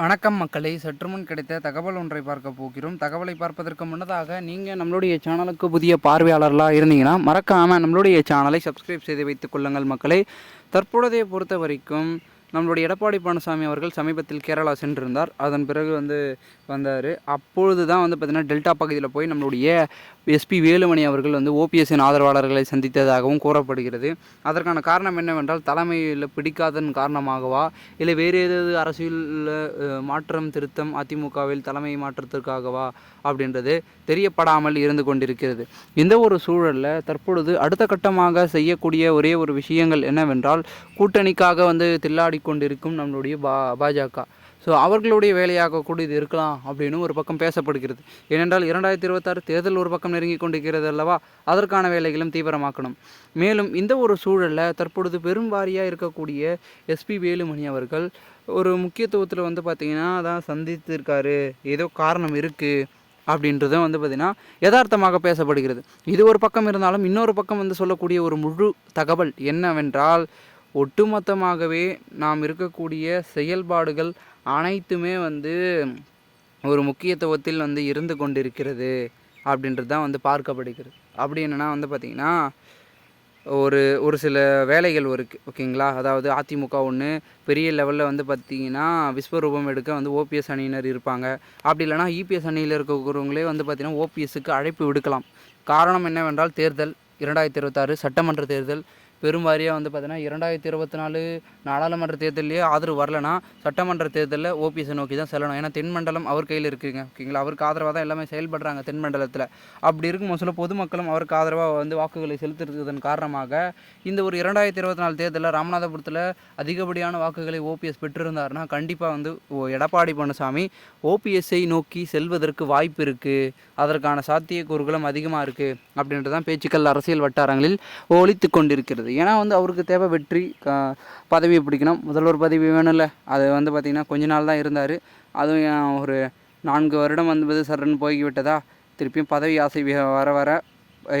வணக்கம் மக்களை. சற்றுமுன் கிடைத்த தகவல் ஒன்றை பார்க்க போகிறோம். தகவலை பார்ப்பதற்கு முன்னதாக நீங்கள் நம்மளுடைய சேனலுக்கு புதிய பார்வையாளர்களாக இருந்தீங்கன்னா மறக்காமல் நம்மளுடைய சேனலை சப்ஸ்கிரைப் செய்து வைத்துக் கொள்ளுங்கள் மக்களை. தற்பொழுதைய பொறுத்த வரைக்கும் நம்மளுடைய எடப்பாடி பழனிசாமி அவர்கள் சமீபத்தில் கேரளா சென்றிருந்தார். அதன் பிறகு வந்து வந்தார். அப்பொழுது தான் வந்து பார்த்திங்கன்னா டெல்டா பகுதியில் போய் நம்மளுடைய எஸ்பி வேலுமணி அவர்கள் வந்து ஓபிஎஸ்ஸின் ஆதரவாளர்களை சந்தித்ததாகவும் கூறப்படுகிறது. அதற்கான காரணம் என்னவென்றால் தலைமையில் பிடிக்காதன் காரணமாகவா இல்லை வேறு ஏதாவது அரசியல் மாற்றம் திருத்தம் அதிமுகவில் தலைமை மாற்றத்திற்காகவா அப்படின்றது தெரியப்படாமல் இருந்து கொண்டிருக்கிறது. இந்த ஒரு சூழலில் தற்பொழுது அடுத்த கட்டமாக செய்யக்கூடிய ஒரே ஒரு விஷயங்கள் என்னவென்றால் கூட்டணிக்காக வந்து தில்லாடி கொண்டிருக்கும் நம்மளுடைய பா பாஜக. ஸோ அவர்களுடைய வேலையாக கூட இது இருக்கலாம் அப்படின்னு ஒரு பக்கம் பேசப்படுகிறது. ஏனென்றால் இரண்டாயிரத்தி இருபத்தாறு தேர்தல் ஒரு பக்கம் நெருங்கி கொண்டிருக்கிறது அல்லவா? அதற்கான வேலைகளும் தீவிரமாக்கணும். மேலும் இந்த ஒரு சூழலில் தற்பொழுது பெரும் வாரியாக இருக்கக்கூடிய எஸ்பி வேலுமணி அவர்கள் ஒரு முக்கியத்துவத்தில் வந்து பார்த்திங்கன்னா அதான் சந்தித்திருக்காரு. ஏதோ காரணம் இருக்குது அப்படின்றதும் வந்து பார்த்திங்கன்னா யதார்த்தமாக பேசப்படுகிறது. இது ஒரு பக்கம் இருந்தாலும் இன்னொரு பக்கம் வந்து சொல்லக்கூடிய ஒரு முழு தகவல் என்னவென்றால் ஒட்டுமொத்தமாகவே நாம் இருக்கக்கூடிய செயல்பாடுகள் அனைத்துமே வந்து ஒரு முக்கியத்துவத்தில் வந்து இருந்து கொண்டிருக்கிறது அப்படின்றது தான் வந்து பார்க்கப்படுகிறது. அப்படி என்னென்னா வந்து பார்த்திங்கன்னா ஒரு ஒரு சில வேலைகள் இருக்குது ஓகேங்களா? அதாவது அதிமுக ஒன்று பெரிய லெவலில் வந்து பார்த்திங்கன்னா விஸ்வரூபம் எடுக்க வந்து ஓபிஎஸ் அணியினர் இருப்பாங்க. அப்படி இல்லைனா இபிஎஸ் அணியில் இருக்கிறவங்களே வந்து பார்த்திங்கன்னா ஓபிஎஸ்க்கு அழைப்பு விடுக்கலாம். காரணம் என்னவென்றால் தேர்தல் இரண்டாயிரத்தி இருபத்தாறு சட்டமன்ற தேர்தல் பெரும்வாரியாக வந்து பார்த்தீங்கன்னா இரண்டாயிரத்தி இருபத்தி நாலு நாடாளுமன்ற தேர்தலையே ஆதரவு வரலனா சட்டமன்ற தேர்தலில் ஓபிஎஸ்ஸை நோக்கி தான் செல்லணும். ஏன்னா தென்மண்டலம் அவர் கையில் இருக்குங்க. ஓகேங்களா? அவருக்கு ஆதரவாக தான் எல்லாமே செயல்படுறாங்க தென்மண்டலத்தில் அப்படி இருக்கும் சில பொதுமக்களும் அவருக்கு ஆதரவாக வந்து வாக்குகளை செலுத்துறதன் காரணமாக இந்த ஒரு இரண்டாயிரத்தி இருபத்தி நாலு தேர்தலில் ராமநாதபுரத்தில் அதிகப்படியான வாக்குகளை ஓபிஎஸ் பெற்றிருந்தார்னா கண்டிப்பாக வந்து ஓ- எடப்பாடி பழனிசாமி ஓபிஎஸ்ஐ நோக்கி செல்வதற்கு வாய்ப்பு இருக்குது அதற்கான சாத்தியக்கூறுகளும் அதிகமாக இருக்குது அப்படின்றது தான் பேச்சுக்கள் அரசியல் வட்டாரங்களில் ஒழித்து கொண்டிருக்கிறது. ஏன்னா வந்து அவருக்கு தேவை வெற்றி க- பதவியை பிடிக்கணும். முதல்வர் பதவி வேணும்ல. அது வந்து பார்த்திங்கன்னா கொஞ்ச நாள் தான் இருந்தார். அதுவும் ஒரு நான்கு வருடம் வந்து சரண் போய் விட்டதா திருப்பியும் பதவி ஆசை வர வர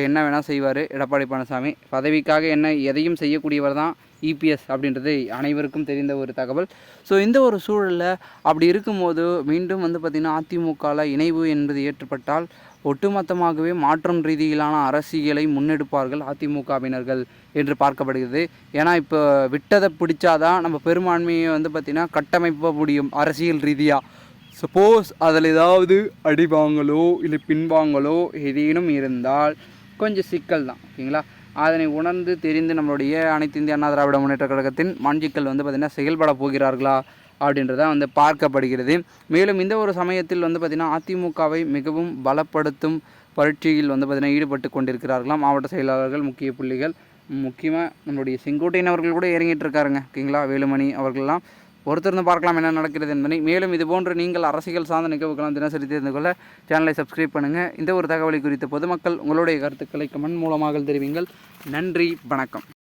என்ன வேணால் செய்வார் எடப்பாடி பழனிசாமி. பதவிக்காக என்ன எதையும் செய்யக்கூடியவர் தான் இபிஎஸ் அப்படின்றது அனைவருக்கும் தெரிந்த ஒரு தகவல். ஸோ இந்த ஒரு சூழலில் அப்படி இருக்கும்போது மீண்டும் வந்து பார்த்திங்கன்னா அதிமுகவில் இணைவு என்பது ஏற்பட்டால் ஒட்டுமொத்தமாகவே மாற்றம் ரீதியிலான அரசியலை முன்னெடுப்பார்கள் அதிமுகவினர்கள் என்று பார்க்கப்படுகிறது. ஏன்னா இப்போ விட்டதை பிடிச்சாதான் நம்ம பெரும்பான்மையை வந்து பார்த்திங்கன்னா கட்டமைப்ப முடியும் அரசியல் ரீதியாக சப்போஸ் அதில் ஏதாவது அடிவாங்களோ இல்லை பின்வாங்களோ ஏதேனும் இருந்தால் கொஞ்சம் சிக்கல் தான் ஓகேங்களா? அதனை உணர்ந்து தெரிந்து நம்மளுடைய அனைத்து இந்திய அண்ணா திராவிட முன்னேற்ற கழகத்தின் மாஞ்சிக்கள் வந்து பார்த்திங்கன்னா செயல்பட போகிறார்களா அப்படின்றதான் வந்து பார்க்கப்படுகிறது. மேலும் இந்த ஒரு சமயத்தில் வந்து பார்த்திங்கன்னா அதிமுகவை மிகவும் பலப்படுத்தும் பரீட்சையில் வந்து பார்த்திங்கன்னா ஈடுபட்டு கொண்டிருக்கிறார்களாம். மாவட்ட செயலாளர்கள் முக்கிய புள்ளிகள் முக்கியமாக நம்மளுடைய செங்கோட்டையன் அவர்கள் கூட இறங்கிட்டு இருக்காருங்க ஓகேங்களா? வேலுமணி அவர்கள்லாம். பொறுத்திருந்து பார்க்கலாம் என்ன நடக்கிறது என்பதை. மேலும் இது போன்று நீங்கள் அரசியல் சார்ந்த நிகழ்வுகளும் தினசரி தெரிந்து கொள்ள சேனலை சப்ஸ்கிரைப் பண்ணுங்கள் இந்த ஒரு தகவலை குறித்த பொதுமக்கள் உங்களுடைய கருத்துக்களை கமெண்ட் மூலமாக தெரிவிங்கள். நன்றி வணக்கம்.